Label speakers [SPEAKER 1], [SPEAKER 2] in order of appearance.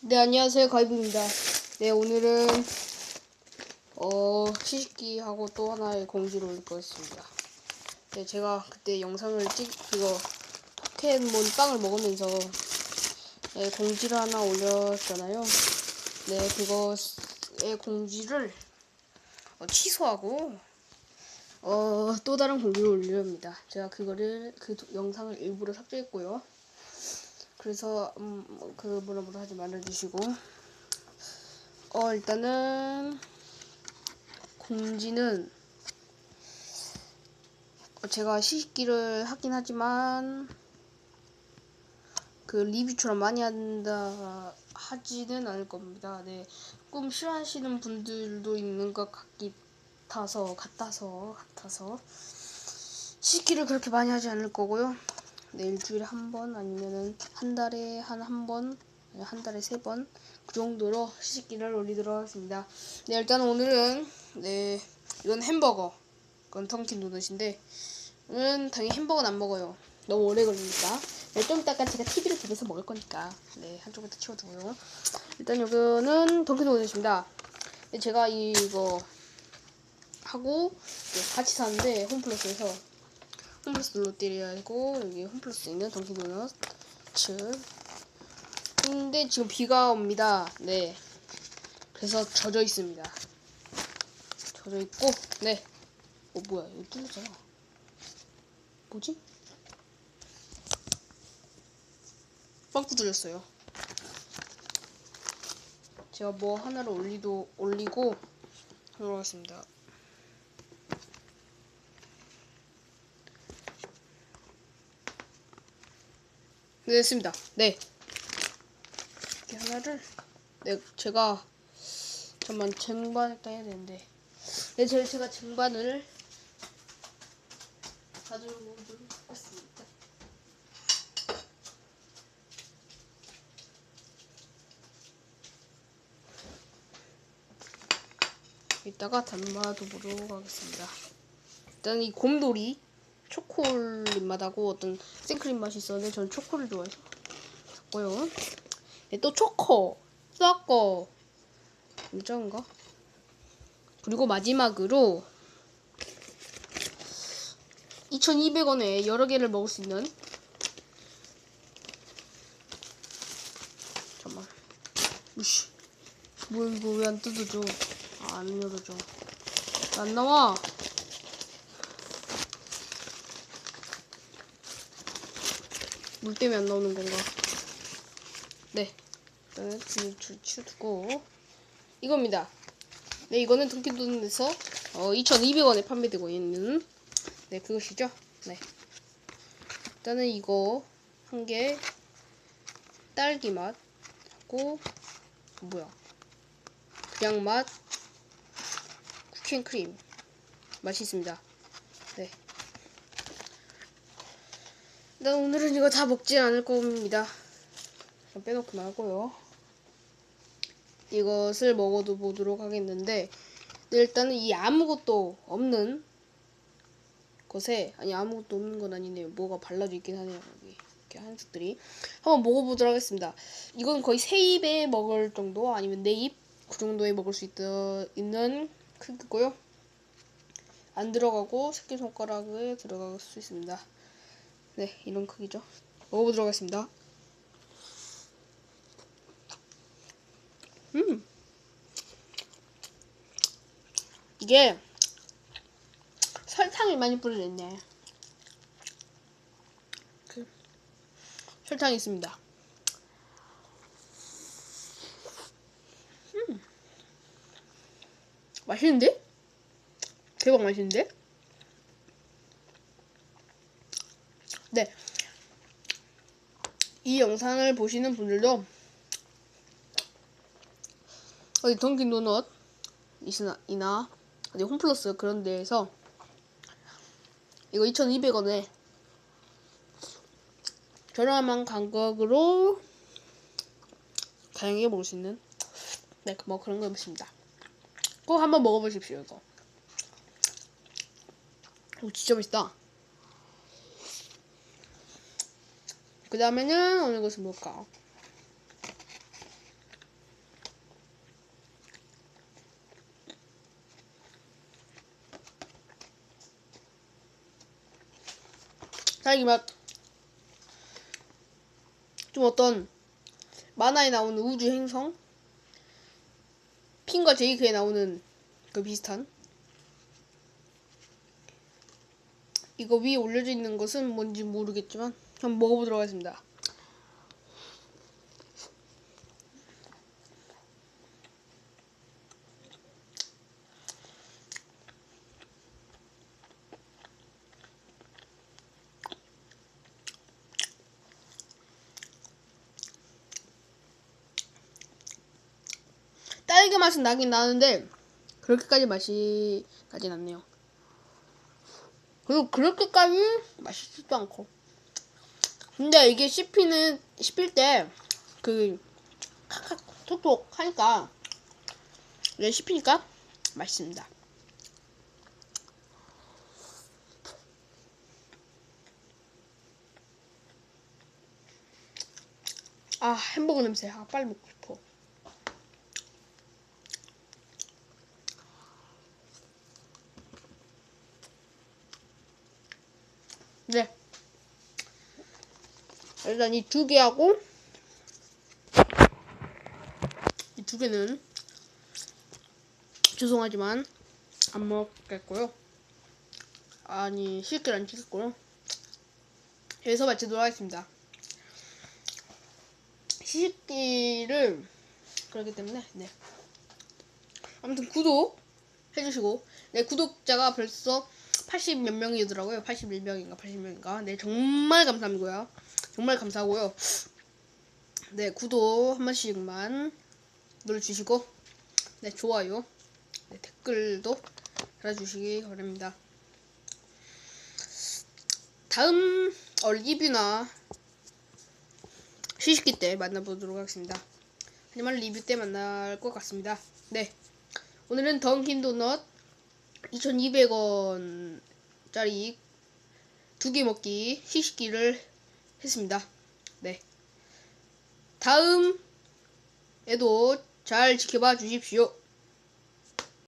[SPEAKER 1] 네, 안녕하세요. 가이브입니다. 네, 오늘은, 어, 시식기 하고 또 하나의 공지를 올릴 거였습니다. 네, 제가 그때 영상을 찍, 그거, 포켓몬 빵을 먹으면서, 네, 공지를 하나 올렸잖아요. 네, 그거의 공지를, 어, 취소하고, 어, 또 다른 공지를 올립니다. 제가 그거를, 그 도- 영상을 일부러 삭제했고요. 그래서 음, 그 뭐라 뭐라 하지 말아주시고 어 일단은 공지는 어, 제가 시식기를 하긴 하지만 그 리뷰처럼 많이 한다 하지는 않을 겁니다. 네, 조금 싫어하시는 분들도 있는 것 같아서 같아서 같아서 시식기를 그렇게 많이 하지 않을 거고요. 네, 일주일에 한 번 아니면은 한 달에 한 한 번, 한 달에 세 번 그 정도로 시식기를 올리도록 하겠습니다. 네, 일단 오늘은 네 이건 햄버거, 이건 턴킨 도넛인데 오늘은 당연히 햄버거는 안 먹어요. 너무 오래 걸리니까. 네, 좀 이따가 제가 TV를 보면서 먹을 거니까 네 한쪽부터 치워두고요. 일단 이거는 던킨 도넛입니다. 네, 제가 이거 하고 네, 같이 샀는데 홈플러스에서 홈 플러스 롯데리아고 여기 홈플러스 있는 던킨도넛츠 근데 지금 비가 옵니다. 네. 그래서 젖어 있습니다. 젖어 있고 네어 뭐야. 이거 뚫렸잖아. 뭐지? 빵꾸 뚫렸어요. 제가 뭐 하나를 올리도 올리고 들어가겠습니다 네, 됐습니다. 네. 이렇게 하나를, 네, 제가, 잠만 쟁반에다 해야 되는데. 네, 제, 제가 쟁반을 가지고 오도록 하겠습니다. 이따가 담아두도록 하겠습니다. 일단 이 곰돌이 초콜릿 맛하고 어떤 생크림 맛이 있었는데 저는 초코를 좋아해서 샀고요. 네, 또 초코, 썩거, 일정인가? 그리고 마지막으로 2,200원에 여러 개를 먹을 수 있는 잠만, 우씨, 뭐 이거 왜 안 뜯어져? 아, 안 열어져. 안 나와. 물 때문에 안 나오는 건가? 네. 일단은 줄 치우고 이겁니다. 네, 이거는 던킨도넛에서 어, 2,200원에 판매되고 있는 네, 그것이죠. 네. 일단은 이거 한 개 딸기 맛 하고 뭐야? 그냥 맛 쿠키앤크림 맛이 있습니다. 네. 난 오늘은 이거 다 먹진 않을 겁니다. 그럼 빼놓고 말고요. 이것을 먹어도 보도록 하겠는데 네, 일단은 이 아무것도 없는 것에 아니 아무것도 없는 건 아니네요. 뭐가 발라져 있긴 하네요. 여기 이렇게 한쪽들이 한번 먹어보도록 하겠습니다. 이건 거의 세 입에 먹을 정도 아니면 네 입 그 정도에 먹을 수 있, 있는 크기고요. 안 들어가고 새끼손가락에 들어갈 수 있습니다. 네, 이런 크기죠. 먹어보도록 하겠습니다. 음. 이게 설탕이 많이 뿌려졌네. 그 설탕이 있습니다. 음. 맛있는데? 대박 맛있는데? 네. 이 영상을 보시는 분들도 어디 던킨 도넛 이나, 이나 어디 홈플러스 그런 데에서 이거 2,200원에 저렴한 가격으로 다양하게 먹을 수 있는 네, 뭐 그런 거였습니다. 꼭 한번 먹어보십시오 이거. 오 진짜 맛있다. 그 다음에는 어느 것을 볼까? 자기 막좀 어떤 만화에 나오는 우주 행성? 핀과 제이크에 나오는 그 비슷한 이거 위에 올려져 있는 것은 뭔지 모르겠지만 한번 먹어보도록 하겠습니다. 딸기 맛은 나긴 나는데 그렇게까지 맛이 나진 않네요. 그리고 그렇게까지 맛있지도 않고. 근데 이게 씹히는 씹힐 때그 칵칵 톡톡 하니까 이게 씹히니까 맛있습니다. 아 햄버거 냄새 아 빨리 먹고 싶어. 네. 일단 이 두 개하고 이 두 개는 죄송하지만 안 먹겠고요. 아니 실길 안 찍겠고요. 여기서 마치도록 하겠습니다. 시식기를 그렇기 때문에 네. 아무튼 구독 해주시고 네 구독자가 벌써 80 몇 명이더라고요. 81명인가 80명인가. 네 정말 감사합니고요. 정말 감사하고요. 네 구독 한 번씩만 눌러주시고 네 좋아요 네, 댓글도 달아주시기 바랍니다. 다음 어, 리뷰나 시식기 때 만나보도록 하겠습니다. 하지만 리뷰 때 만날 것 같습니다. 네. 오늘은 던킨 도넛 2,200원짜리 두 개 먹기 시식기를 했습니다. 네. 다음에도 잘 지켜봐 주십시오.